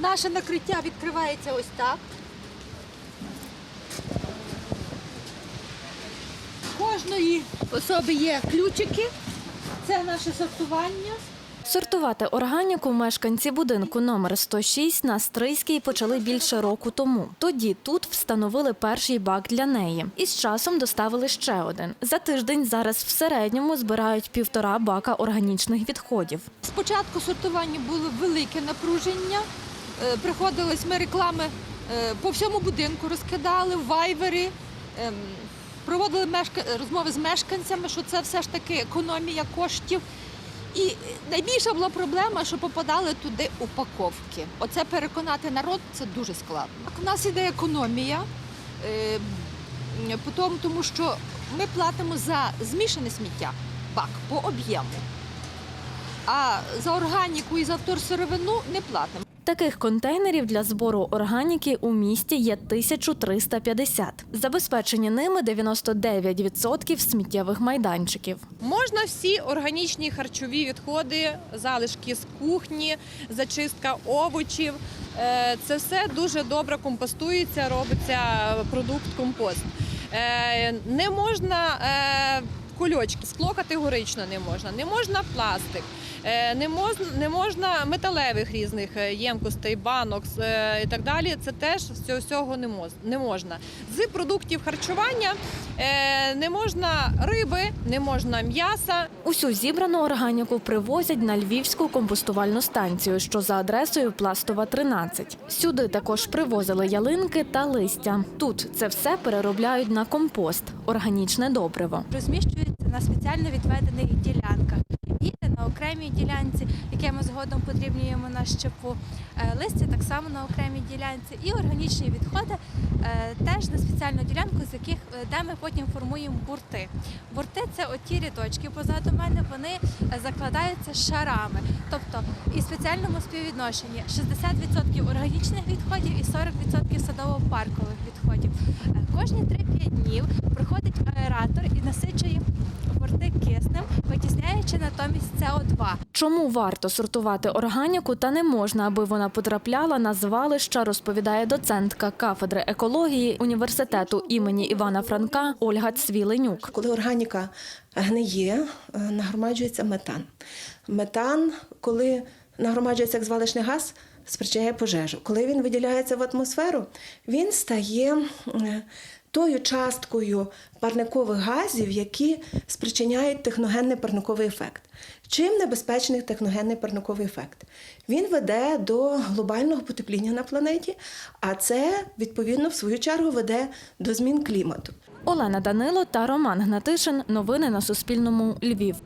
Наше накриття відкривається ось так. У Кожної особи є ключики. Це наше сортування. Сортувати органіку мешканці будинку номер 106 на Стрийській почали більше року тому. Тоді тут встановили перший бак для неї. І з часом доставили ще один. За тиждень зараз в середньому збирають півтора бака органічних відходів. Спочатку сортування було велике напруження. Е, Приходилось ми реклами е, по всьому будинку розкидали, вайвери, ем, проводили розмови з мешканцями, що це все ж таки економія коштів. І найбільша була проблема, що попадали туди упаковки. Оце переконати народ це дуже складно. У нас іде економія, е, м, по тому, тому що ми платимо за змішане сміття бак по об'єму. А за органіку і за вторсировину не платимо. Таких контейнерів для збору органіки у місті є 1350. Забезпечені ними 99% сміттєвих майданчиків. Можна всі органічні харчові відходи, залишки з кухні, зачистка овочів. Е, Це все дуже добре компостується, робиться продукт компост. Е, Не можна е, кульочки, скло категорично не можна, не можна пластик. е, Не можна, не можна металевих різних е, ємкостей, банок е, і так далі. Це теж всього, всього не, мож, не можна. З продуктів харчування не можна риби, не можна м'яса, Усю зібрану органіку привозять на львівську компостувальну станцію, що за адресою Пластова 13. Сюди також привозили ялинки та листя. Тут це все переробляють на компост органічне добриво. розміщується на спеціально відведених ділянках. І на окремій ділянці, яке ми згодом подрібнюємо на щепу, Е, листя так само на окремій ділянці, і органічні відходи е, теж на спеціальну ділянку, з яких е, де ми потім формуємо бурти. Бурти це оті рядочки позаду мене, вони закладаються шарами, тобто і спеціальному співвідношенні 60% органічних відходів і 40% садово-паркових відходів. Кожні 3-5 днів проходить аератор і насичує борти киснем, витісняючи натомість СО2. Чому варто сортувати органіку та не можна, аби вона потрапляла на звалища, розповідає доцентка кафедри екології університету імені Івана Франка Ольга Цвіленюк. Коли органіка гниє, е, нагромаджується метан. Метан, коли нагромаджується як звалищний газ, спричиняє пожежу. Коли він виділяється в атмосферу, він стає е, тою часткою парникових газів, які спричиняють техногенний парниковий ефект. Чим небезпечний техногенний парниковий ефект? Він веде до глобального потепління на планеті, а це відповідно в свою чергу веде до змін клімату. Олена Данило та Роман Гнатишин. Новини на Суспільному. Львів.